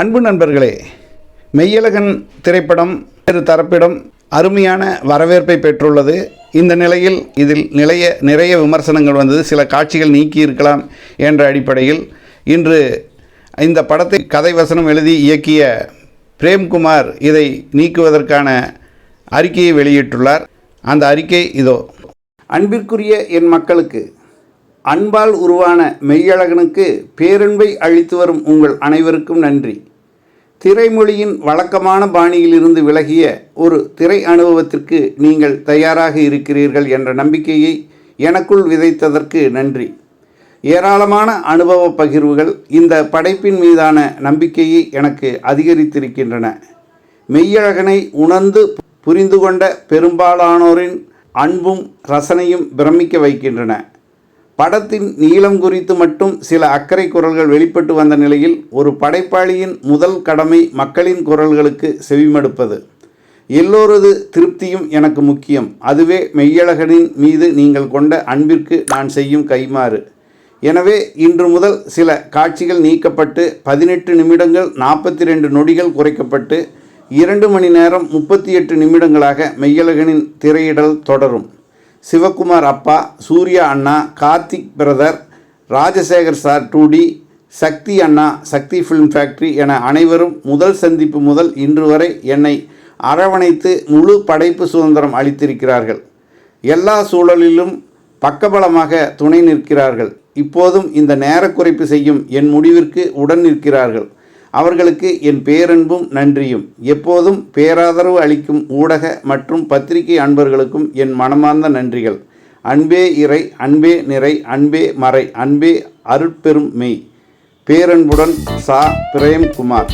அன்பு நண்பர்களே மெய்யழகன் திரைப்படம் இரு தரப்பிடம் அருமையான வரவேற்பை பெற்றுள்ளது. இந்த நிலையில் இதில் நிலைய நிறைய விமர்சனங்கள் வந்தது. சில காட்சிகள் நீக்கி இருக்கலாம் என்ற அடிப்படையில் இன்று இந்த படத்தை கதை வசனம் எழுதி இயக்கிய பிரேம்குமார் இதை நீக்குவதற்கான அறிக்கையை வெளியிட்டுள்ளார். அந்த அறிக்கை இதோ. அன்பிற்குரிய என் மக்களுக்கு அன்பால் உருவான மெய்யழகனுக்கு பேரன்பை அளித்து வரும் உங்கள் அனைவருக்கும் நன்றி. திரைமொழியின் வழக்கமான பாணியிலிருந்து விலகிய ஒரு திரை அனுபவத்திற்கு நீங்கள் தயாராக இருக்கிறீர்கள் என்ற நம்பிக்கையை எனக்குள் விதைத்ததற்கு நன்றி. ஏராளமான அனுபவ பகிர்வுகள் இந்த படைப்பின் மீதான நம்பிக்கையை எனக்கு அதிகரித்திருக்கின்றன. மெய்யழகனை உணர்ந்து புரிந்து கொண்ட பெரும்பாலானோரின் அன்பும் ரசனையும் பிரமிக்க வைக்கின்றன. படத்தின் நீளம் குறித்து மட்டும் சில அக்கறை குரல்கள் வெளிப்பட்டு வந்த நிலையில் ஒரு படைப்பாளியின் முதல் கடமை மக்களின் குரல்களுக்கு செவிமடுப்பது. எல்லோரது திருப்தியும் எனக்கு முக்கியம். அதுவே மெய்யழகனின் மீது நீங்கள் கொண்ட அன்பிற்கு நான் செய்யும் கைமாறு எனவே இன்று முதல் சில காட்சிகள் நீக்கப்பட்டு பதினெட்டு நிமிடங்கள் நாற்பத்தி ரெண்டு நொடிகள் குறைக்கப்பட்டு இரண்டு மணி நேரம் முப்பத்தி எட்டு நிமிடங்களாக மெய்யழகனின் திரையிடல் தொடரும். சிவகுமார் அப்பா சூர்யா அண்ணா Karthik brother Rajasekar sir two D Sakthi அண்ணா சக்தி ஃபிலிம் ஃபேக்ட்ரி என அனைவரும் முதல் சந்திப்பு முதல் இன்று வரை என்னை அரவணைத்து முழு படைப்பு சுதந்திரம் அளித்திருக்கிறார்கள். எல்லா சூழலிலும் பக்கபலமாக துணை நிற்கிறார்கள். இப்போதும் இந்த நேர குறைப்பு செய்யும் என் முடிவிற்கு உடன் நிற்கிறார்கள். அவர்களுக்கு என் பேரன்பும் நன்றியும். எப்போதும் பேராதரவு அளிக்கும் ஊடக மற்றும் பத்திரிகை அன்பர்களுக்கும் என் மனமார்ந்த நன்றிகள். அன்பே இறை அன்பே நிறை அன்பே மறை அன்பே அருட்பெரும் மெய். பேரன்புடன் சா. பிரேம்குமார்.